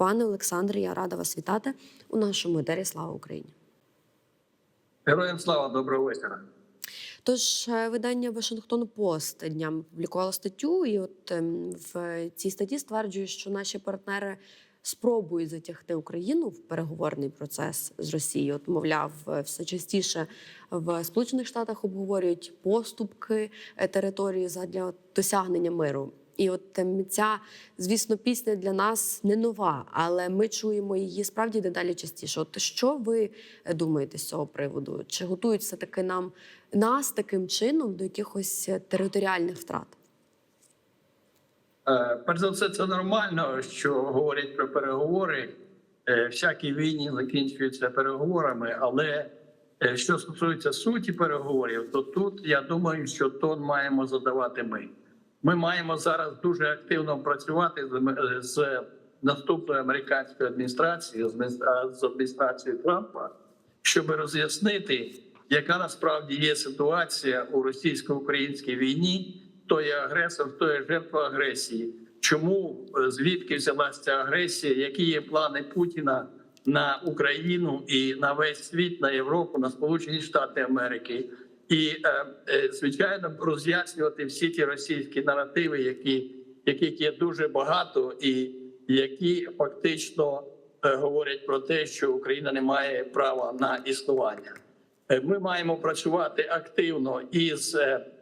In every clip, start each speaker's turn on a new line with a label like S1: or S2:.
S1: Пане Олександре, я рада вас вітати у нашому етері. Слава Україні!
S2: Героям слава, доброго вечора.
S1: Тож е, видання Вашингтон Пост днями публікувало статтю, і от ем, в цій статті стверджує, що наші партнери спробують затягти Україну в переговорний процес з Росією. От, мовляв, е, все частіше в Сполучених Штатах обговорюють поступки е, території задля досягнення миру. І от ем, ця, звісно, пісня для нас не нова, але ми чуємо її справді дедалі частіше. От що ви е, думаєте з цього приводу? Чи готують все таки нам нас таким чином до якихось е, територіальних втрат?
S2: Е, Перш за все, це нормально, що говорять про переговори. Всякі війни закінчуються переговорами, але що стосується суті переговорів, то тут я думаю, що тон маємо задавати ми. Ми маємо зараз дуже активно працювати з, з наступною американською адміністрацією, з з адміністрацією Трампа, щоб роз'яснити, яка насправді є ситуація у російсько-українській війні, хто є агресор, хто є жертва агресії. Чому е, звідки взялася ця агресія? Які є плани Путіна на Україну і на весь світ, на Європу, на Сполучені Штати Америки? І е, е, звичайно роз'яснювати всі ті російські наративи, які яких є дуже багато, і які фактично е, говорять про те, що Україна не має права на існування. Ми маємо працювати активно із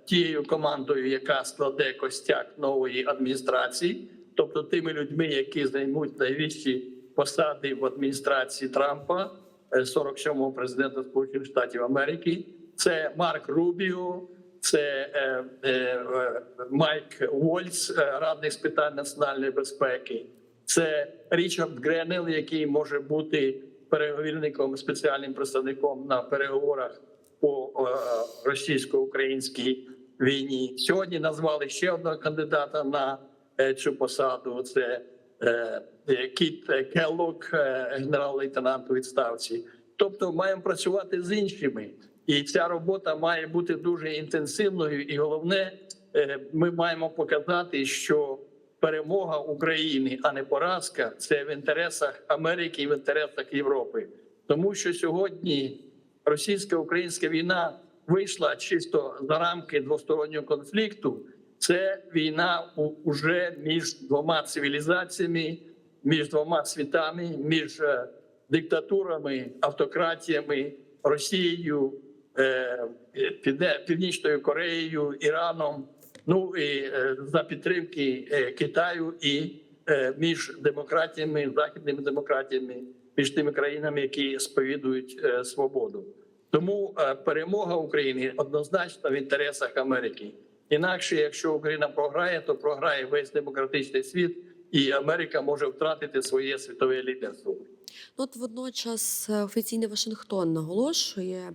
S2: тією командою, яка складе костяк нової адміністрації, тобто тими людьми, які займуть найвищі посади в адміністрації Трампа, е, 47-го президента Сполучених Штатів Америки. Це Марк Рубіо, це е, е, е, Майк Вольц, е, радник з питань національної безпеки. Це Річард Гренел, який може бути переговірником, спеціальним представником на переговорах по е, російсько-українській війні. Сьогодні назвали ще одного кандидата на е, цю посаду. Це е, е, Кіт Келлок, е, генерал-лейтенант у відставці. Тобто, маємо працювати з іншими, і ця робота має бути дуже інтенсивною. І головне, е, ми маємо показати, що перемога України, а не поразка, це в інтересах Америки і в інтересах Європи, тому що сьогодні російсько-українська війна вийшла чисто за рамки двостороннього конфлікту. Це війна уже між двома цивілізаціями, між двома світами, між е, диктатурами, автократіями, Росією, Північною Кореєю, Іраном. Ну і е, за підтримки е, Китаю і е, між демократіями, західними демократіями, між тими країнами, які сповідують е, свободу. Тому е, перемога України однозначно в інтересах Америки. Інакше, якщо Україна програє, то програє весь демократичний світ, і Америка може втратити своє світове лідерство.
S1: Ну, от водночас е, офіційний Вашингтон наголошує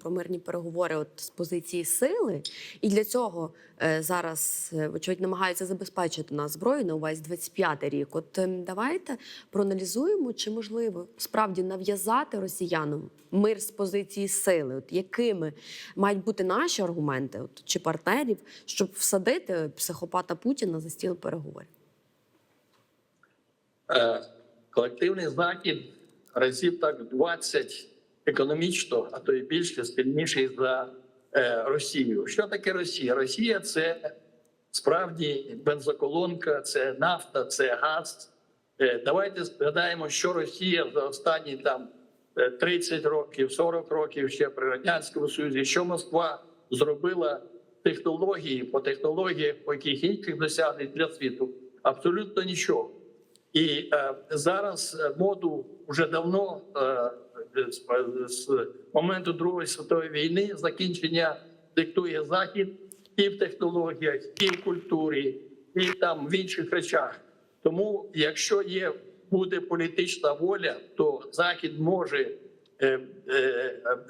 S1: про мирні переговори от з позиції сили, і для цього е, зараз, е, вочевидь, намагаються забезпечити нас зброю на увесь 25-й рік. От ем, давайте проаналізуємо, чи можливо справді нав'язати росіянам мир з позиції сили, от якими мають бути наші аргументи, от чи партнерів, щоб всадити психопата Путіна за стіл переговорів.
S2: Колективний захід разів так 20 економічно, а то й більше сильніший за е, Росію. Що таке Росія? Росія це справді бензоколонка, це нафта, це газ. Е, Давайте згадаємо, що Росія за останні там е, 30 років, 40 років ще при радянському союзі, що Москва зробила технології по технологіях, по яких інших досягнень для світу. Абсолютно нічого. І е, зараз е, моду вже давно е, з, з моменту Другої світової війни закінчення диктує захід і в технологіях, і в культурі, і там в інших речах. Тому, якщо є буде політична воля, то захід може е, е,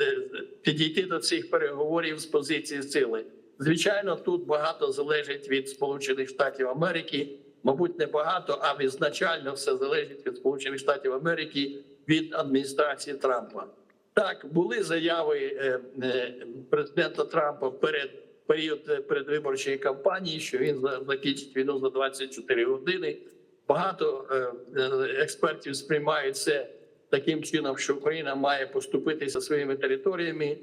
S2: е, підійти до цих переговорів з позиції сили. Звичайно, тут багато залежить від Сполучених Штатів Америки. Мабуть, не багато, а відзначально все залежить від Сполучених Штатів Америки від адміністрації Трампа. Так, були заяви е, е, президента Трампа перед період передвиборчої кампанії, що він закінчить війну за 24 години. багато е, експертів сприймають це таким чином, що Україна має поступитися своїми територіями.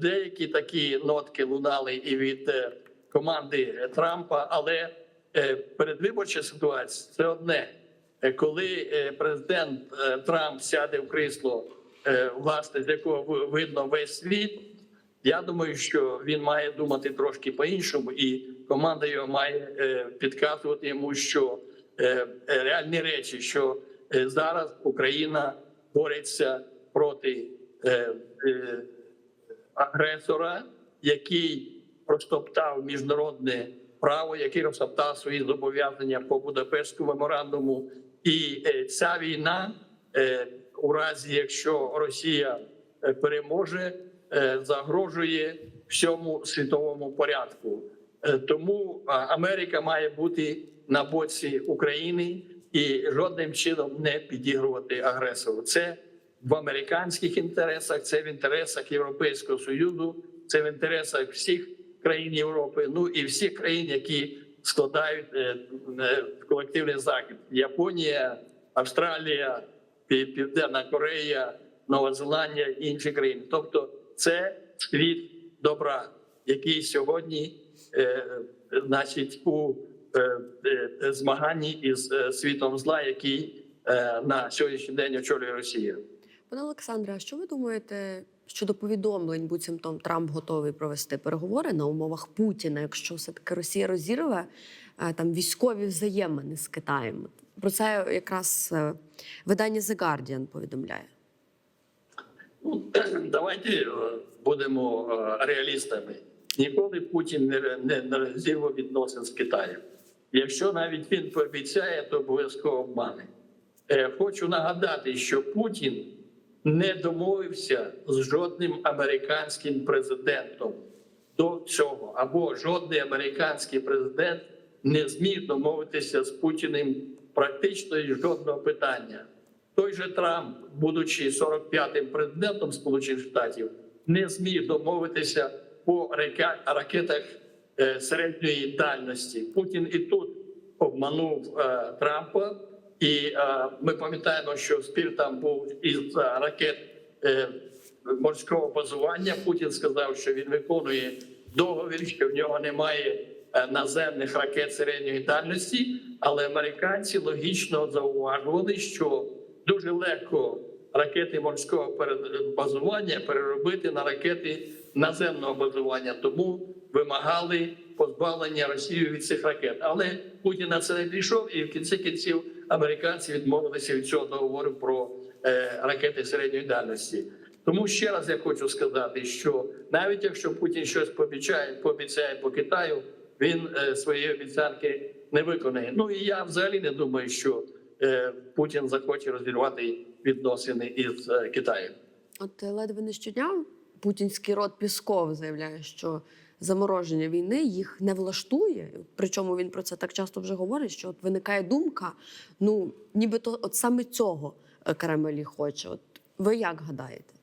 S2: Деякі такі нотки лунали і від команди Трампа, але передвиборча ситуація це одне. Е, Коли е, президент е, Трамп сяде в крісло, е, власне, з якого видно весь світ, я думаю, що він має думати трошки по-іншому, і команда його має е, підказувати йому, що е, е, реальні речі, що е, зараз Україна бореться проти е, е, агресора, який розтоптав міжнародне право, який розтоптав свої зобов'язання по Будапештському меморандуму. І е, ця війна, е, у разі якщо Росія е, переможе, загрожує всьому світовому порядку. Тому Америка має бути на боці України і жодним чином не підігрувати агресору. Це в американських інтересах, це в інтересах Європейського союзу, це в інтересах всіх країн Європи, ну і всіх країн, які складають е, е, колективний захід: Японія, Австралія, Південна Корея, Нова Зеландія і інші країни. Тобто, це світ добра, який сьогодні, е, значить, у змаганні із світом зла, який на сьогоднішній день очолює Росія.
S1: Пане Олександре, що ви думаєте щодо повідомлень, буцімто Трамп готовий провести переговори на умовах Путіна, якщо все таки Росія розірве е, там військові взаємини з Китаєм? Про це якраз е, видання The Guardian повідомляє.
S2: Ну, давайте е, будемо реалістами. Ніколи Путін не, не, розірве відносин з Китаєм. Якщо навіть він пообіцяє, то обов'язково обмане. Хочу нагадати, що Путін не домовився з жодним американським президентом до цього, або жодний американський президент не зміг домовитися з Путіним практично із жодного питання. Той же Трамп, будучи 45-м президентом Сполучених Штатів, не зміг домовитися по ракетах е, середньої дальності. Путін і тут обманув е, Трампа, і е, ми пам'ятаємо, що спір там був із е, ракет е, морського базування. Путін сказав, що він виконує договір, що в нього немає наземних ракет середньої дальності, але американці логічно зауважували, що дуже легко ракети морського базування переробити на ракети наземного базування, тому вимагали позбавлення Росії від цих ракет. Але Путін на це не пішов, і в кінці кінців американці відмовилися від цього договору про е, ракети середньої дальності. Тому ще раз я хочу сказати, що навіть якщо Путін щось пообіцяє, пообіцяє по Китаю, він е, свої обіцянки не виконає. Ну і я взагалі не думаю, що е, Путін захоче розірвати відносини із Китаєм.
S1: От ледве не щодня путінський рот Пісков заявляє, що замороження війни їх не влаштує. Причому він про це так часто вже говорить, що от виникає думка: ну нібито от саме цього е, Кремль хоче. От ви як гадаєте?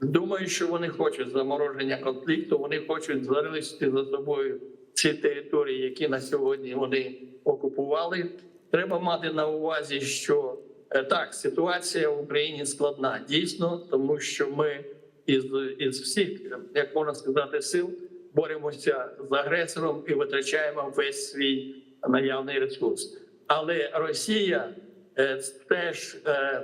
S2: Думаю, що вони хочуть замороження конфлікту. Вони хочуть залишити за собою ці території, які на сьогодні вони окупували. Треба мати на увазі, що е, так ситуація в Україні складна дійсно, тому що ми із, із всіх, як можна сказати, сил боремося з агресором і витрачаємо весь свій наявний ресурс. Але Росія е, теж е,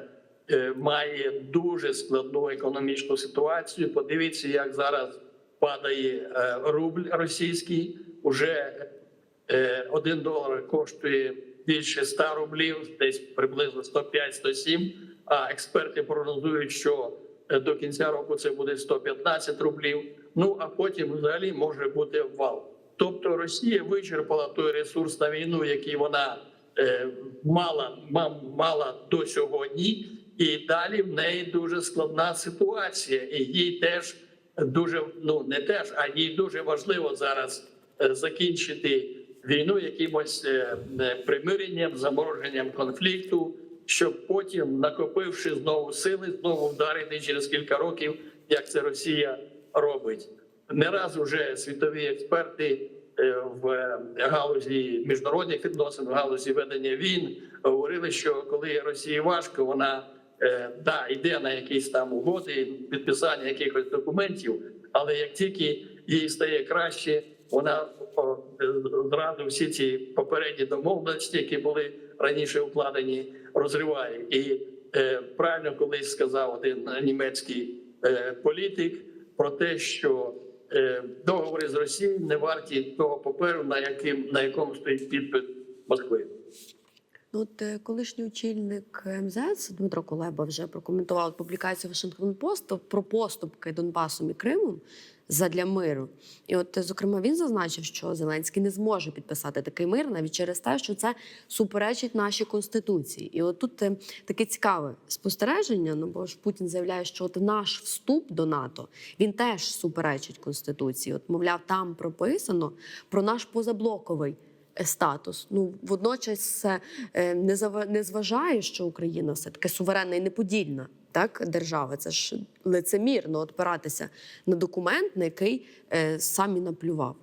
S2: е, має дуже складну економічну ситуацію. Подивіться, як зараз падає рубль російський. Уже один долар коштує більше 100 рублів, десь приблизно 105-107. А експерти прогнозують, що до кінця року це буде 115 рублів. Ну а потім взагалі може бути обвал. Тобто Росія вичерпала той ресурс на війну, який вона е, мала, мала до сьогодні, і далі в неї дуже складна ситуація, і їй теж дуже ну не теж, а їй дуже важливо зараз е, закінчити війну якимось е, е, примиренням, замороженням конфлікту, щоб потім, накопивши знову сили, знову вдарити через кілька років, як це Росія робить. Не раз уже світові експерти е, в галузі міжнародних відносин, в галузі ведення війн, говорили, що коли Росії важко, вона е, да йде на якісь там угоди, підписання якихось документів, але як тільки їй стає краще, вона е, зразу всі ці попередні домовленості, які були раніше укладені, розриває. І правильно колись сказав один німецький політик про те, що е, договори з Росією не варті того паперу, на яким на якому стоїть підпис Москви.
S1: Ну, от е, колишній очільник МЗС Дмитро Кулеба вже прокоментував публікацію Вашингтон Пост про поступки Донбасом і Кримом задля миру. І от, е, зокрема, він зазначив, що Зеленський не зможе підписати такий мир навіть через те, що це суперечить нашій конституції. І от тут е, таке цікаве спостереження. Ну бо ж Путін заявляє, що от наш вступ до НАТО він теж суперечить конституції. От, мовляв, там прописано про наш позаблоковий е, статус. Ну водночас е, не зава- не зважає, що Україна все таки суверенна і неподільна. Так, держава, це ж лицемірно опиратися на документ, на який е, сам і наплював.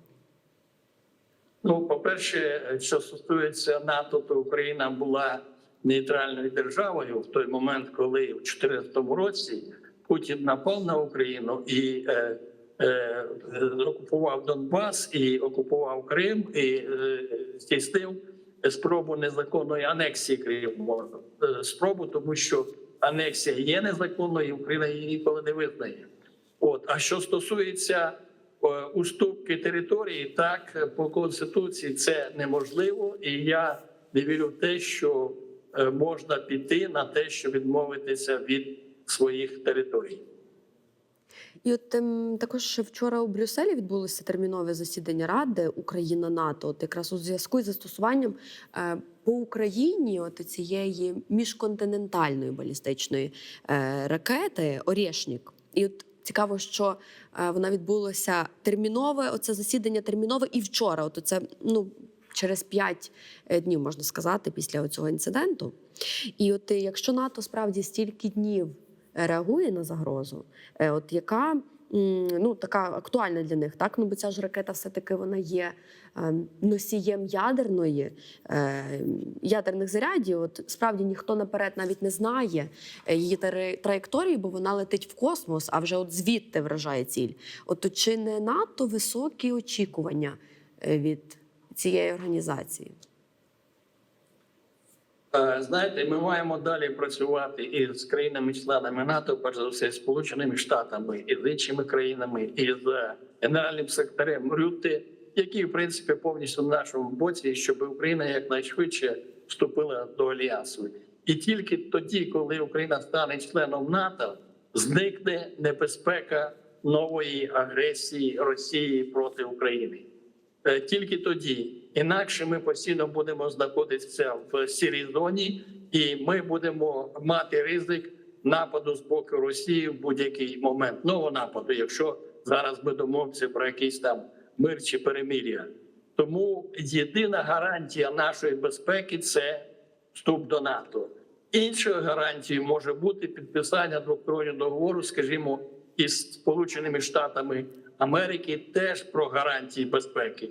S2: Ну, по-перше, що стосується НАТО, то Україна була нейтральною державою в той момент, коли в 2014 році Путін напав на Україну і е, е, е, окупував Донбас, і окупував Крим, і е, здійснив спробу незаконної анексії Криму. Е, Спробу, тому що анексія є незаконною, Україна її ніколи не визнає. От а що стосується е, уступки території, так по конституції це неможливо, і я не вірю в те, що е, можна піти на те, щоб відмовитися від своїх територій.
S1: І от ем, також вчора у Брюсселі відбулося термінове засідання Ради Україна НАТО. От якраз у зв'язку із застосуванням е, по Україні от цієї міжконтинентальної балістичної е, ракети Орєшнік. І от цікаво, що е, вона відбулося термінове. Оце засідання термінове і вчора. От це ну. Через п'ять днів можна сказати після цього інциденту. І от якщо НАТО справді стільки днів реагує на загрозу, е, от яка ну така актуальна для них, так ну бо ця ж ракета, все таки вона є е, носієм ядерної е, ядерних зарядів. От справді ніхто наперед навіть не знає її траєкторії, бо вона летить в космос, а вже от звідти вражає ціль. От чи не надто високі очікування від цієї організації?
S2: Е, Знаєте, ми маємо далі працювати із країнами-членами НАТО, перш за все, з Сполученими Штатами і з іншими країнами, і з е, генеральним секретарем Рютте, які в принципі повністю на нашому боці, щоб Україна якнайшвидше вступила до альянсу. І тільки тоді, коли Україна стане членом НАТО, зникне небезпека нової агресії Росії проти України. Е, тільки тоді. Інакше ми постійно будемо знаходитися в сірій зоні, і ми будемо мати ризик нападу з боку Росії в будь-який момент. Нового нападу, якщо зараз ми домовимося про якийсь там мир чи перемир'я. Тому єдина гарантія нашої безпеки це вступ до НАТО. Іншою гарантією може бути підписання двостороннього договору, скажімо, із Сполученими Штатами Америки, теж про гарантії безпеки,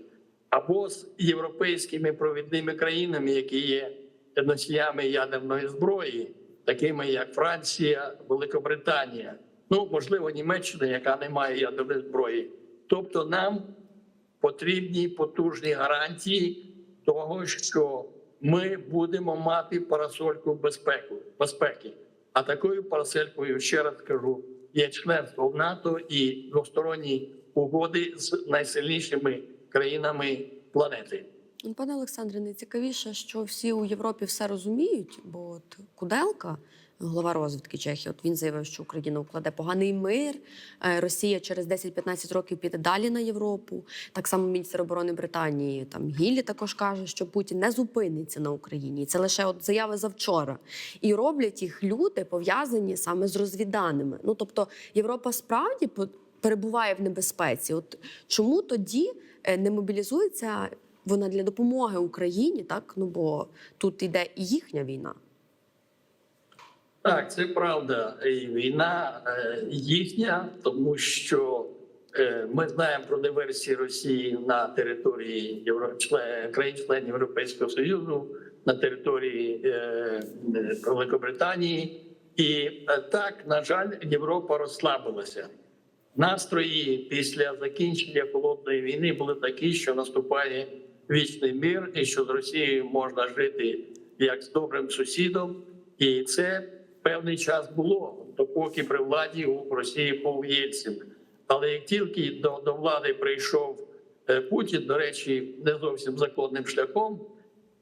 S2: або з європейськими провідними країнами, які є носіями ядерної зброї, такими як Франція, Великобританія, ну можливо, Німеччина, яка не має ядерної зброї. Тобто, нам потрібні потужні гарантії того, що ми будемо мати парасольку безпеку, безпеки. А такою парасолькою, ще раз кажу, є членство в НАТО і двосторонні угоди з найсильнішими країнами планети.
S1: Пане Олександре, найцікавіше, що всі у Європі все розуміють, бо от Куделка, голова розвідки Чехії, от він заявив, що Україна укладе поганий мир. е, Росія через 10-15 років піде далі на Європу. Так само міністр оборони Британії там Гіллі також каже, що Путін не зупиниться на Україні. Це лише от заяви завчора. І роблять їх люди пов'язані саме з розвіданими. Ну тобто Європа справді перебуває в небезпеці. От чому тоді не мобілізується вона для допомоги Україні, так ну бо тут іде і їхня війна.
S2: Так, це правда. Війна е, їхня, тому що е, ми знаємо про диверсії Росії на території Євро... країн-членів Європейського Союзу, на території е, е, Великобританії. І е, так, на жаль, Європа розслабилася. Настрої після закінчення холодної війни були такі, що наступає вічний мир, і що з Росією можна жити як з добрим сусідом. І це певний час було, допоки при владі у Росії був Єльцин. Але як тільки до, до влади прийшов е, Путін, до речі, не зовсім законним шляхом,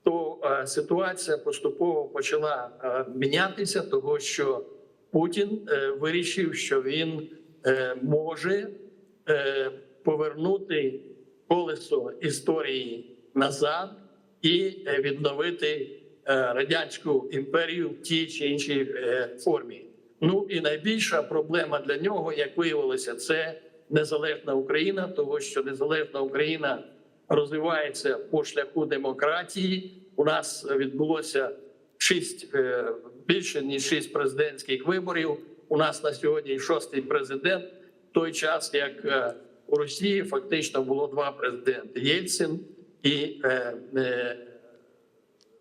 S2: то е, ситуація поступово почала е, мінятися, того що Путін вирішив, що він може е, повернути колесо історії назад і е, відновити е, радянську імперію в тій чи іншій е, формі. Ну і найбільша проблема для нього, як виявилося, це незалежна Україна, того що незалежна Україна розвивається по шляху демократії. У нас відбулося шість е, більше ніж шість президентських виборів. У нас на сьогодні шостий президент. Той час як е, у Росії фактично було два президенти: Єльцин і е, е,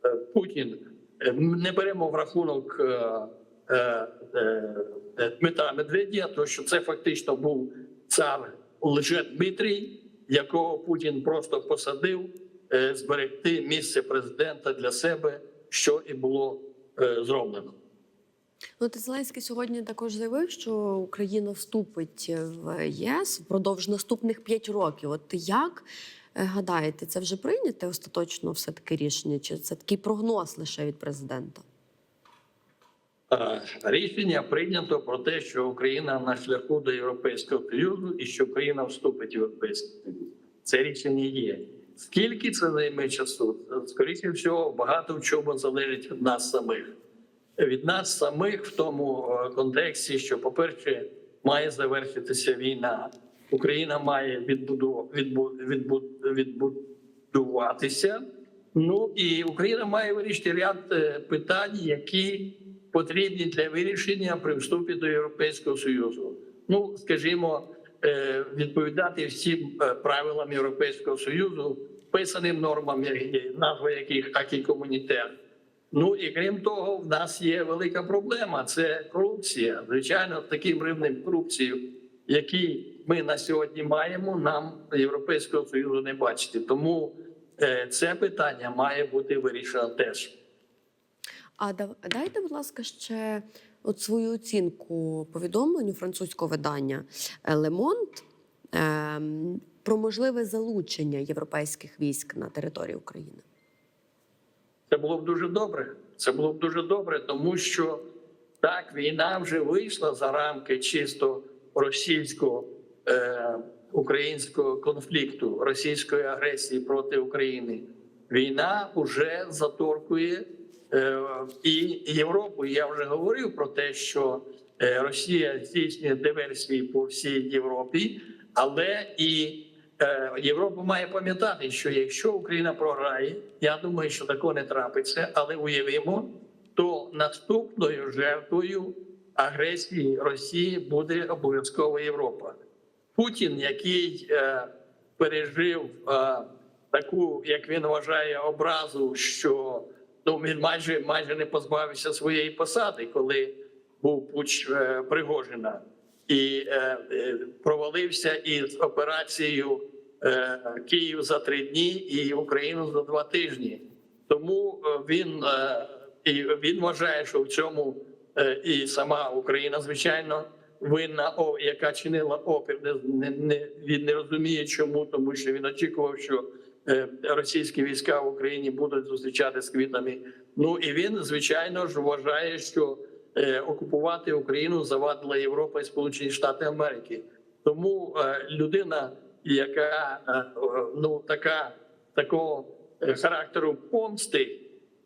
S2: е, Путін. Е, Не беремо в рахунок е, е, Дмитра Медведія, тому що це фактично був цар лже Дмитрій, якого Путін просто посадив е, зберегти місце президента для себе, що і було е, зроблено.
S1: Ну, ти Зеленський сьогодні також заявив, що Україна вступить в ЄС впродовж наступних п'ять років. От як е, гадаєте, це вже прийняте остаточно все таки рішення? Чи це такий прогноз лише від президента?
S2: Е, Рішення прийнято про те, що Україна на шляху до Європейського Союзу і що Україна вступить в Європейський Союз. Це рішення є. Скільки це займе часу? Скоріше всього, багато в чому залежить від нас самих. Від нас самих в тому е, контексті, що, по-перше, має завершитися війна. Україна має відбуду, відбу, відбу, відбудуватися. Ну і Україна має вирішити ряд е, питань, які потрібні для вирішення при вступі до Європейського Союзу. Ну, скажімо, е, відповідати всім правилам Європейського Союзу, писаним нормам, назва яких акі комунітер. Ну і крім того, в нас є велика проблема це корупція. Звичайно, таким рівнем корупції, який ми на сьогодні маємо, нам Європейського Союзу не бачити. Тому е, це питання має бути вирішено теж.
S1: А дайте, будь ласка, ще от свою оцінку повідомленню французького видання ем, про можливе залучення європейських військ на території України.
S2: Це було б дуже добре. Це було б дуже добре, тому що так війна вже вийшла за рамки чисто російського е, українського конфлікту, російської агресії проти України. Війна вже заторкує е, і Європу. Я вже говорив про те, що е, Росія здійснює диверсії по всій Європі, але і Європа має пам'ятати, що якщо Україна програє, я думаю, що такого не трапиться, але уявимо, то наступною жертвою агресії Росії буде обов'язково Європа. Путін, який е, пережив е, таку, як він вважає, образу, що ну він майже майже не позбавився своєї посади, коли був пуч е, Пригожина і е, е, провалився із операцією е, Київ за три дні і Україну за два тижні. Тому він, він вважає, що в цьому і сама Україна, звичайно, винна, яка чинила опір. Він не розуміє, чому, тому що він очікував, що російські війська в Україні будуть зустрічати з квітами. Ну і він, звичайно ж, вважає, що окупувати Україну завадила Європа і Сполучені Штати Америки. Тому е, людина, яка е, е, ну така такого е, характеру помсти,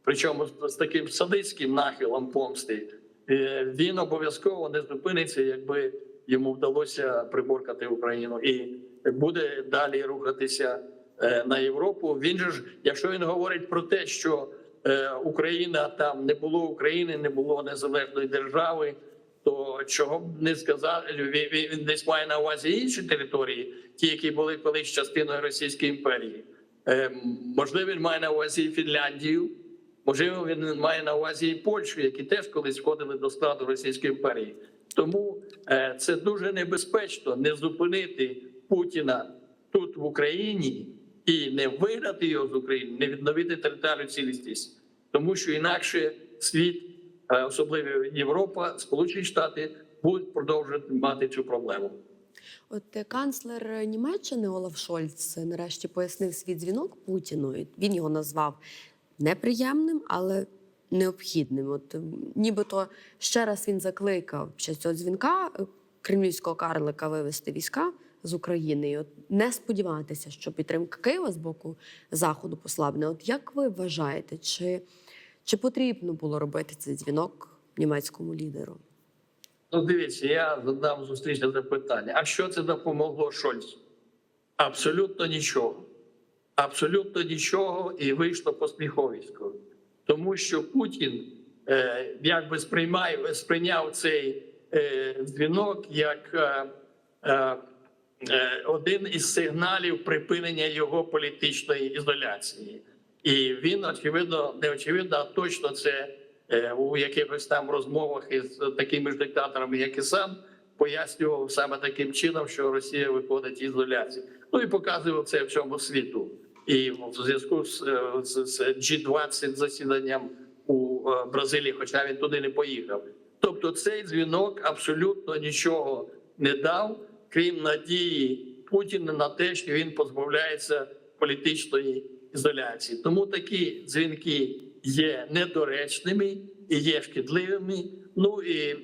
S2: причому з, таким садистським нахилом помсти, е, він обов'язково не зупиниться, якби йому вдалося приборкати Україну і буде далі рухатися е, на Європу. Він же ж, якщо він говорить про те, що е, Україна там не було України, не було незалежної держави, то чого б не сказати, він, десь має на увазі інші території, ті, які були колись частиною Російської імперії. Е, можливо, він має на увазі Фінляндію, можливо, він має на увазі і Польщу, які теж колись входили до складу Російської імперії. Тому е, це дуже небезпечно не зупинити Путіна тут в Україні і не вигнати його з України, не відновити територіальну цілісність, тому що інакше світ, е, особливо Європа, Сполучені Штати, будуть продовжувати мати цю проблему.
S1: От е, канцлер Німеччини Олаф Шольц нарешті пояснив свій дзвінок Путіну. Він його назвав неприємним, але необхідним. От нібито ще раз він закликав час цього дзвінка е, кремлівського карлика вивести війська з от не сподіватися, що підтримка Києва з боку заходу послабне. От як ви вважаєте, чи, чи потрібно було робити цей дзвінок німецькому лідеру?
S2: Ну, дивіться, я задам зустрічне запитання. А що це допомогло Шольцу? Абсолютно нічого. Абсолютно нічого і вийшло посміховисько. Тому що Путін е, якби сприймає, сприйняв цей е, дзвінок як е, е, один із сигналів припинення його політичної ізоляції. І він, очевидно, не очевидно, а точно це е, у якихось там розмовах із такими ж диктаторами, як і сам, пояснював саме таким чином, що Росія виходить із ізоляції. Ну і показував це всьому світу. І в зв'язку з, е, з, з G20 засіданням у е, Бразилії, хоча він туди не поїхав. Тобто цей дзвінок абсолютно нічого не дав, крім надії Путіна на те, що він позбавляється політичної ізоляції. Тому такі дзвінки є недоречними і є шкідливими. Ну і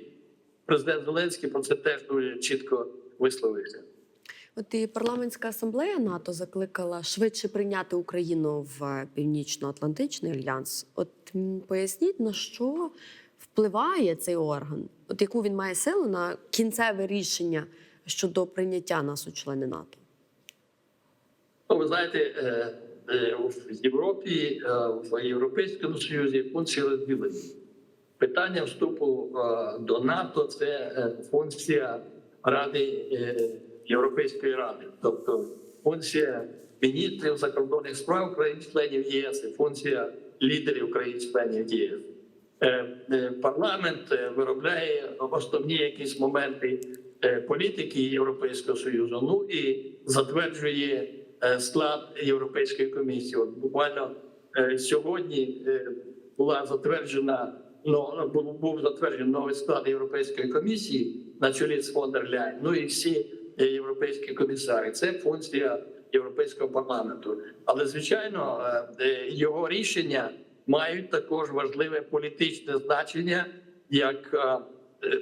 S2: президент Зеленський про це теж дуже чітко висловився.
S1: От і парламентська асамблея НАТО закликала швидше прийняти Україну в Північно-Атлантичний альянс. От поясніть на що впливає цей орган, от яку він має силу на кінцеве рішення щодо прийняття нас у члени НАТО.
S2: Ну, ви знаєте, е, е, в Європі, е, в Європейському Союзі функції розділені. Питання вступу до НАТО це функція Ради Європейської Ради, тобто функція міністрів закордонних справ країн-членів ЄС і функція лідерів країн-членів ЄС. Парламент виробляє основні якісь моменти політики Європейського союзу. Ну і затверджує е, склад Європейської комісії. От буквально е, сьогодні е, була затверджена ну, був, затверджений новий склад Європейської комісії на чолі з фон дер Ляйн. Ну і всі е, європейські комісари. Це функція Європейського парламенту. Але звичайно, е, е, його рішення мають також важливе політичне значення, як е, е,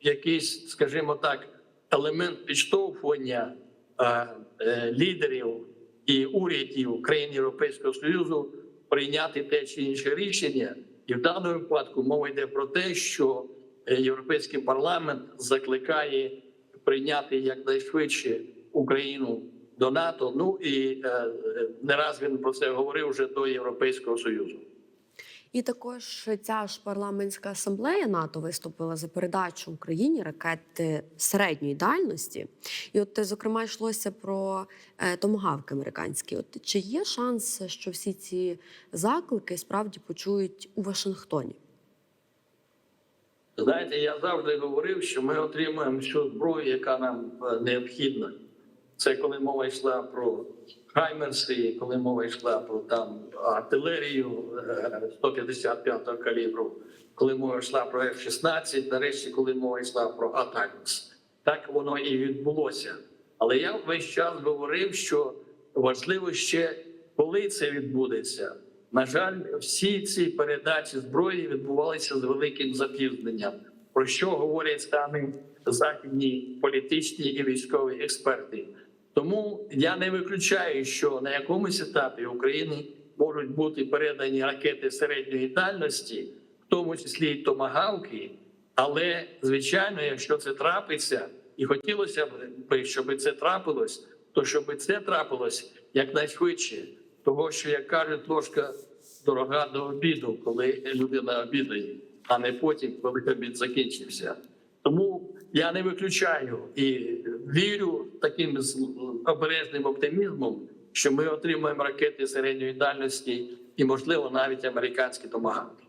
S2: якийсь, скажімо так, елемент підштовхування е, е, лідерів і урядів країн Європейського Союзу прийняти те чи інше рішення. І в даному випадку мова йде про те, що е, Європейський парламент закликає прийняти якнайшвидше Україну до НАТО. Ну і не раз він про це говорив вже до Європейського Союзу.
S1: І також ця ж парламентська асамблея НАТО виступила за передачу Україні ракети середньої дальності. І от, зокрема, йшлося про е, томагавки американські. От чи є шанс, що всі ці заклики справді почують у Вашингтоні?
S2: Знаєте, я завжди говорив, що ми отримуємо всю зброю, яка нам е, необхідна. Це коли мова йшла про Хаймерси, коли мова йшла про там артилерію е, 155-го калібру, коли мова йшла про F-16, нарешті, коли мова йшла про Атакмс. Так воно і відбулося. Але я весь час говорив, що важливо ще коли це відбудеться. На жаль, всі ці передачі зброї відбувалися з великим запізненням. Про що говорять саме західні політичні і військові експерти? Тому я не виключаю, що на якомусь етапі України можуть бути передані ракети середньої дальності, в тому числі й томагавки. Але звичайно, якщо це трапиться, і хотілося б, щоб це трапилось, то щоб це трапилось якнайшвидше. Того, що як кажуть, ложка дорога до обіду, коли людина обідає. а не потім, коли обід закінчився. Тому я не виключаю і вірю таким обережним оптимізмом, що ми отримаємо ракети середньої дальності і, можливо, навіть американські томагавки.